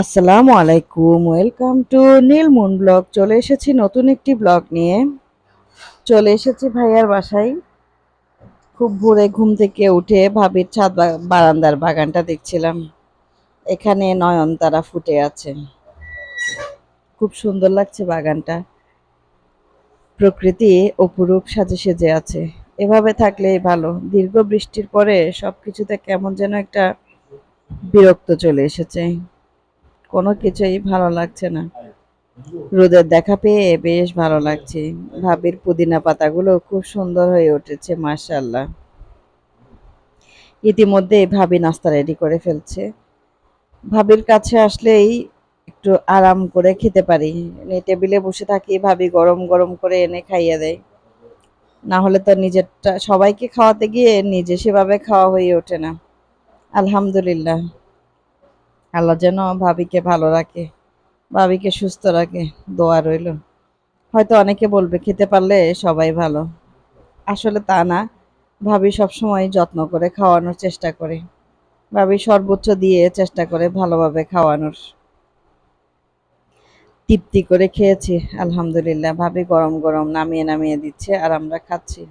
আসসালামু আলাইকুম, welcome to Neel moon blog. চলে এসেছি নতুন একটি ব্লগ নিয়ে। চলে এসেছি ভাইয়ার বাসায়। খুব ভোরে ঘুম থেকে উঠে ভাবির ছাদ বারান্দার বাগানটা দেখছিলাম। এখানে নয়নতারা ফুটে আছে। খুব সুন্দর লাগছে বাগানটা। প্রকৃতি অপরূপ সাজে সেজে আছে। এভাবে থাকলেই ভালো। দীর্ঘ বৃষ্টির পরে সব কিছুতে কেমন যেন একটা বিরক্ত চলে এসেছে। কোনো কিছুই ভালো লাগছে না। রোদের দেখা পেয়ে বেশ ভালো লাগছে। ভাবির পুদিনা পাতাগুলো খুব সুন্দর হয়ে উঠেছে মাশাল্লাহ ইতিমধ্যে ভাবি নাস্তা রেডি করে ফেলছে। ভাবির কাছে আসলেই একটু আরাম করে খেতে পারি। টেবিলে বসে থাকি, ভাবি গরম গরম করে এনে খাইয়ে দেয়। না হলে তো নিজেরটা, সবাইকে খাওয়াতে গিয়ে নিজে সেভাবে খাওয়া হয়ে ওঠে না। আলহামদুলিল্লাহ। আল্লাহ যেন ভাবিকে ভালো রাখে, ভাবিকে সুস্থ রাখে, দোয়া রইল। হয়তো অনেকে বলবে, খেতে পারলে সবাই ভালো। আসলে তা না। ভাবি সবসময় যত্ন করে খাওয়ানোর চেষ্টা করে। ভাবি সর্বোচ্চ দিয়ে চেষ্টা করে ভালোভাবে খাওয়ানোর। তৃপ্তি করে খেয়েছি, আলহামদুলিল্লাহ। ভাবি গরম গরম নামিয়ে নামিয়ে দিচ্ছে আর আমরা খাচ্ছি।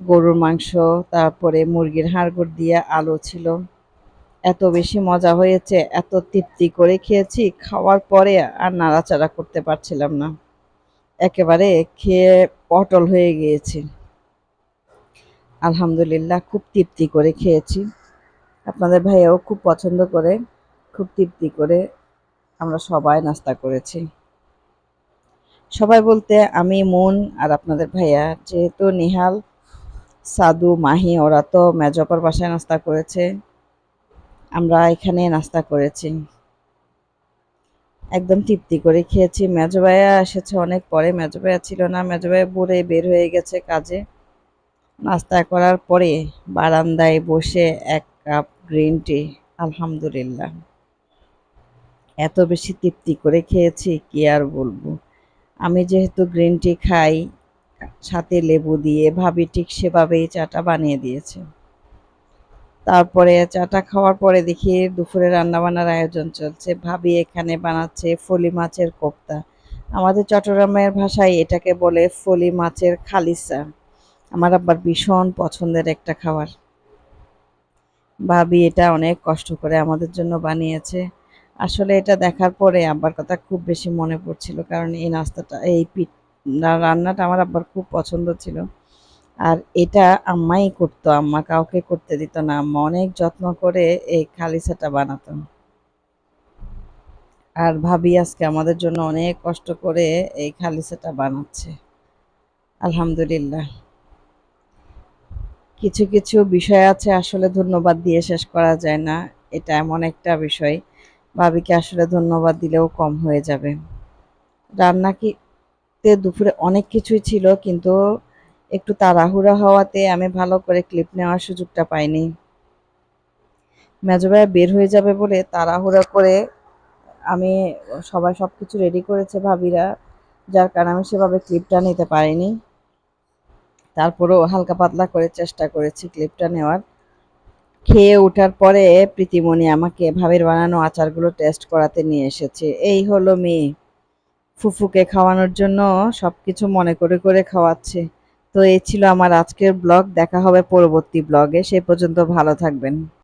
গরুর মাংস, তারপরে মুরগির হাড়গোড় দিয়ে আলু ছিল। এত বেশি মজা হয়েছে, এত তৃপ্তি করে খেয়েছি, খাওয়ার পরে আর নাড়াচাড়া করতে পারছিলাম না। একেবারে খেয়ে পটল হয়ে গিয়েছি। আলহামদুলিল্লাহ খুব তৃপ্তি করে খেয়েছি। আপনাদের ভাইয়াও খুব পছন্দ করে, খুব তৃপ্তি করে আমরা সবাই নাস্তা করেছি। সবাই বলতে আমি, মন আর আপনাদের ভাইয়া, যেহেতু নিহাল, সাদু, মাহি, ওরা তো মেজপার বাসায় নাস্তা করেছে। আমরা এখানে নাস্তা করেছি। একদম তৃপ্তি করে খেয়েছি। মেজো ভাইয়া এসেছে অনেক পরে। মেজো ভাইয়া ছিল না। মেজো ভাইয়া বুড়ে বের হয়ে গেছে কাজে। নাস্তা করার পরে বারান্দায় বসে এক কাপ গ্রিন টি। আলহামদুলিল্লাহ। এত বেশি তৃপ্তি করে খেয়েছি, কি আর বলব। আমি যেহেতু গ্রিন টি খাই, সাথে লেবু দিয়ে ভাবি ঠিক সেভাবেই চাটা বানিয়ে দিয়েছে। তারপরে চাটা খাওয়ার পরে দেখি দুপুরে রান্নাবান্নার আয়োজন চলছে। ভাবি এখানে বানাচ্ছে ফলি মাছের কোপ্তা। আমাদের চট্টগ্রামের ভাষায় এটাকে বলে ফলি মাছের খালিসা। আমার আবার ভীষণ পছন্দের একটা খাবার। ভাবি এটা অনেক কষ্ট করে আমাদের জন্য বানিয়েছে। আসলে এটা দেখার পরে আব্বার কথা খুব বেশি মনে পড়ছিল, কারণ এই নাস্তাটা, এই পিঠ রান্নাটা আমার আব্বার খুব পছন্দ ছিল। আর এটা আম্মাই করতো, আম্মা কাউকে করতে দিত না, আম্মা অনেক যত্ন করে এই খালিসাটা বানাতো। আর ভাবি আজকে আমাদের জন্য অনেক কষ্ট করে এই খালিসাটা বানাচ্ছে। আলহামদুলিল্লাহ। কিছু কিছু বিষয় আছে আসলে ধন্যবাদ দিয়ে শেষ করা যায় না, এটা এমন একটা বিষয়। ভাবিকে আসলে ধন্যবাদ দিলেও কম হয়ে যাবে। রান্না কি তে দুপুরে অনেক কিছুই ছিল, কিন্তু একটু তাড়াহুড়া হওয়াতে আমি ভালো করে ক্লিপ নেওয়ার সুযোগটা পাইনি। মেজো বের হয়ে যাবে বলে তাড়াহুড়া করে আমি সবাই সব কিছু রেডি করেছে ভাবিরা, যার কারণে আমি সেভাবে ক্লিপটা নিতে পারিনি। তারপরেও হালকা পাতলা করে চেষ্টা করেছি ক্লিপটা নেওয়ার। খেয়ে ওঠার পরে প্রীতিমণি আমাকে ভাবির বানানো আচারগুলো টেস্ট করাতে নিয়ে এসেছে। এই হলো মেয়ে। ফুফুকে খাওয়ানোর জন্য সব কিছু মনে করে করে খাওয়াচ্ছে। তো এই ছিল আমার আজকের ব্লগ। দেখা হবে পরবর্তী ব্লগে। সে পর্যন্ত ভালো থাকবেন।